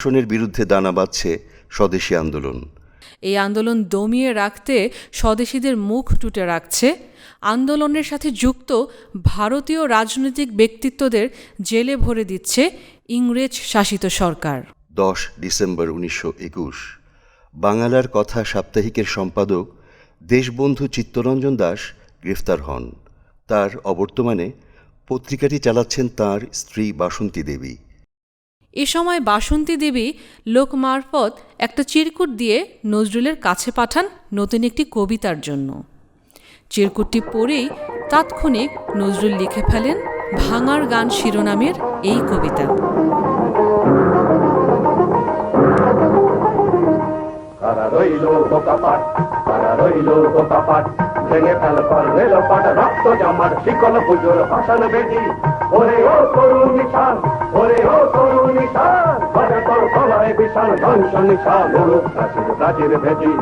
শাসনের বিরুদ্ধে দানা বাঁধছে স্বদেশী আন্দোলন। এই আন্দোলন দমিয়ে রাখতে স্বদেশীদের মুখ টুটে রাখছে। আন্দোলনের সাথে যুক্ত ভারতীয় রাজনৈতিক ব্যক্তিত্বদের জেলে ভরে দিচ্ছে ইংরেজ শাসিত সরকার। দশ ডিসেম্বর উনিশশো একুশ। বাংলার কথা সাপ্তাহিকের সম্পাদক দেশবন্ধু চিত্তরঞ্জন দাস গ্রেফতার হন। তার অবর্তমানে পত্রিকাটি চালাচ্ছেন তার স্ত্রী বাসন্তী দেবী। এ সময় বাসন্তী দেবী লোক মারফত একটা চিরকুট দিয়ে নজরুলের কাছে পাঠান নতুন একটি কবিতার জন্য। চিরকুটটি পড়েই তাৎক্ষণিক নজরুল লিখে ফেলেন ভাঙার গান শিরোনামের এই কবিতা। রইল কারা রইল ভেঙে ফেল কর্নেল পাট রক্ত জামার শিকল পুজোর ভাষণ বেদি ওরে ও তরু নিশান, ওরে ও তরু নিশান বাজে তোর গলায় বিশাল ধ্বংস নিশা মুলুক প্রাচীর প্রাচীর ভেদি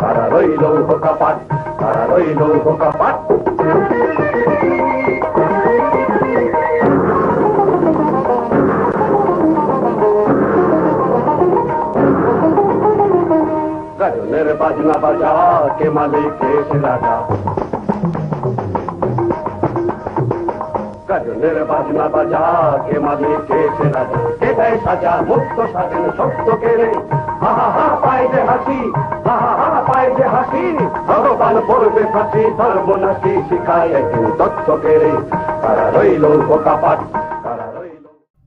তারা রইল বোকাপাট তারা রইল বোকাপাট গজনের বাজনা বাজা কে মালিক এসে রাজা? গজনের বাজনা বাজা কে মালিক এসে রাজা? কে সাজা, মুক্ত, স্বাধীন সত্য কেড়ে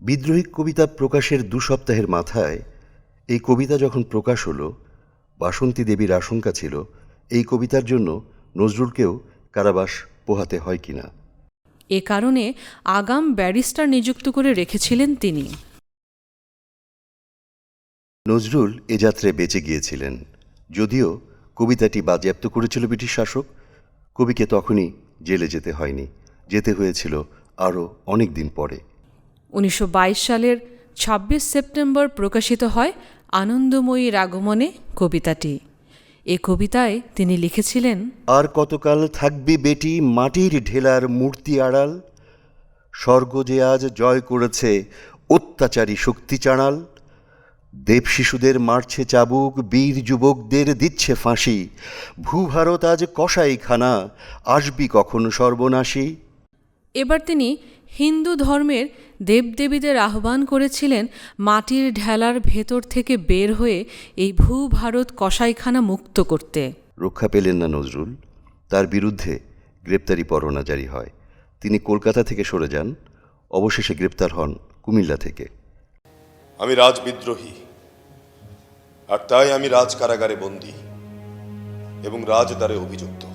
বিদ্রোহী কবিতা প্রকাশের দু সপ্তাহের মাথায় এই কবিতা যখন প্রকাশ হলো বাসন্তী দেবীর আশঙ্কা ছিল এই কবিতার জন্য নজরুলকেও কারাবাস পোহাতে হয় কিনা। এ কারণে আগাম ব্যারিস্টার নিযুক্ত করে রেখেছিলেন তিনি। নজরুল এ যাত্রায় বেঁচে গিয়েছিলেন। যদিও কবিতাটি বাজেয়াপ্ত করেছিল ব্রিটিশ শাসক কবিকে তখনই জেলে যেতে হয়নি। যেতে হয়েছিল আরও অনেক দিন পরে। উনিশশো বাইশ সালের ২৬ সেপ্টেম্বর প্রকাশিত হয় আনন্দময়ীর আগমনে কবিতাটি। এ কবিতায় তিনি লিখেছিলেন আর কতকাল থাকবি বেটি মাটির ঢেলার মূর্তি আড়াল? স্বর্গ যে আজ জয় করেছে অত্যাচারী শক্তি চাড়াল? দেব শিশুদের মারছে চাবুক বীর যুবকদের দিচ্ছে ফাঁসি। ভূভারত আজ কসাইখানা আসবি কখন সর্বনাশী? এবার তিনি হিন্দু ধর্মের দেবদেবীদের আহ্বান করেছিলেন মাটির ঢেলার ভেতর থেকে বের হয়ে এই ভূভারত কসাইখানা মুক্ত করতে। রক্ষা পেলেন না নজরুল। তার বিরুদ্ধে গ্রেপ্তারি পরোয়ানা জারি হয়। তিনি কলকাতা থেকে সরে যান। অবশেষে গ্রেপ্তার হন কুমিল্লা থেকে। আমি রাজবিদ্রোহী আর তাই আমি রাজ কারাগারে বন্দী এবং রাজদ্বারে অভিযুক্ত।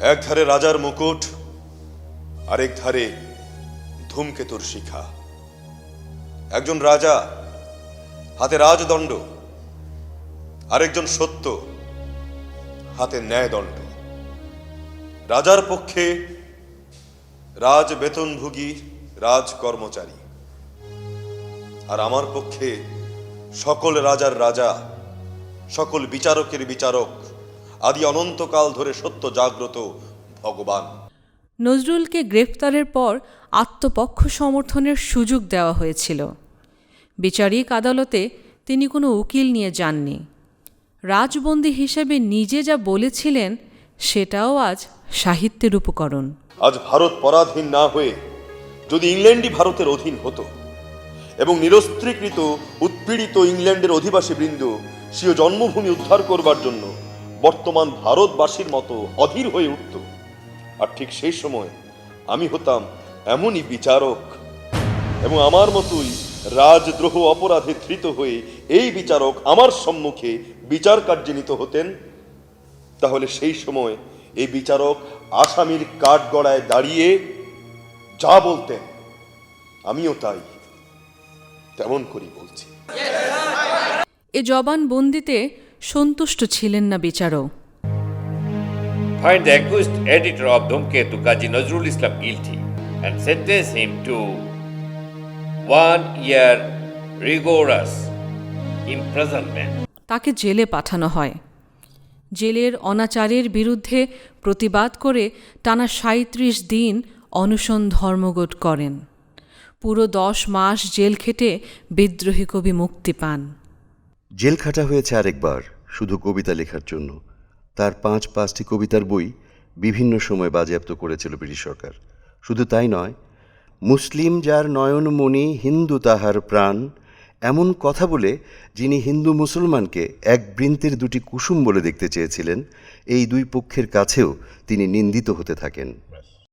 এক ধারে রাজার মুকুট, আরেক ধারে ধূমকেতুর শিখা। একজন রাজা, হাতে রাজদণ্ড, আরেকজন সত্য, হাতে ন্যায়দণ্ড। রাজার পক্ষে রাজ বেতনভোগী, রাজ কর্মচারী। আর আমার পক্ষে সকল রাজার রাজা, সকল বিচারকের বিচারক আদি অনন্তকাল ধরে সত্য জাগ্রত ভগবান। নজরুলকে গ্রেফতারের পর আত্মপক্ষ সমর্থনের সুযোগ দেওয়া হয়েছিল। বিচারিক আদালতে তিনি কোনো উকিল নিয়ে যাননি। রাজবন্দী হিসেবে নিজে যা বলেছিলেন সেটাও আজ সাহিত্যের উপকরণ। আজ ভারত পরাধীন না হয়ে যদি ইংল্যান্ডই ভারতের অধীন হতো এবং নিরস্ত্রীকৃত উৎপীড়িত ইংল্যান্ডের অধিবাসী বৃন্দ স্বীয় জন্মভূমি উদ্ধার করবার জন্য বর্তমান ভারতবাসীর মতো অধীর হয়ে উঠত। আর ঠিক সেই সময় আমি হতাম এমনই বিচারক এবং আমার মতোই রাজদ্রোহ অপরাধে ধৃত হয়ে এই বিচারক আমার সম্মুখে বিচার কার্যে নিত হতেন। তাহলে সেই সময় এই বিচারক আসামির কাঠগড়ায় দাঁড়িয়ে যা বলতেন, আমিও তাই তেমন করি বলছি। এ জবানবন্দিতে সন্তুষ্ট ছিলেন না বিচারক। Find the accused editor of Dhumketu Kaji Nazrul Islam guilty and sentence him to one year rigorous imprisonment. তাকে জেলে পাঠানো হয়। জেলের অনাচারের বিরুদ্ধে প্রতিবাদ করে টানা সাঁত্রিশ দিন অনশন ধর্মঘট করেন। পুরো দশ মাস জেল খেটে বিদ্রোহী কবি মুক্তি পান। জেল খাটা হয়েছে আরেকবার। শুধু কবিতা লেখার জন্য। তার পাঁচ পাঁচটি কবিতার বই বিভিন্ন সময় বাজেয়াপ্ত করেছিল ব্রিটিশ সরকার। শুধু তাই নয়, মুসলিম যার নয়নমণি হিন্দু তাহার প্রাণ, এমন কথা বলে যিনি হিন্দু মুসলমানকে এক বৃন্তের দুটি কুসুম বলে দেখতে চেয়েছিলেন, এই দুই পক্ষের কাছেও তিনি নিন্দিত হতে থাকেন।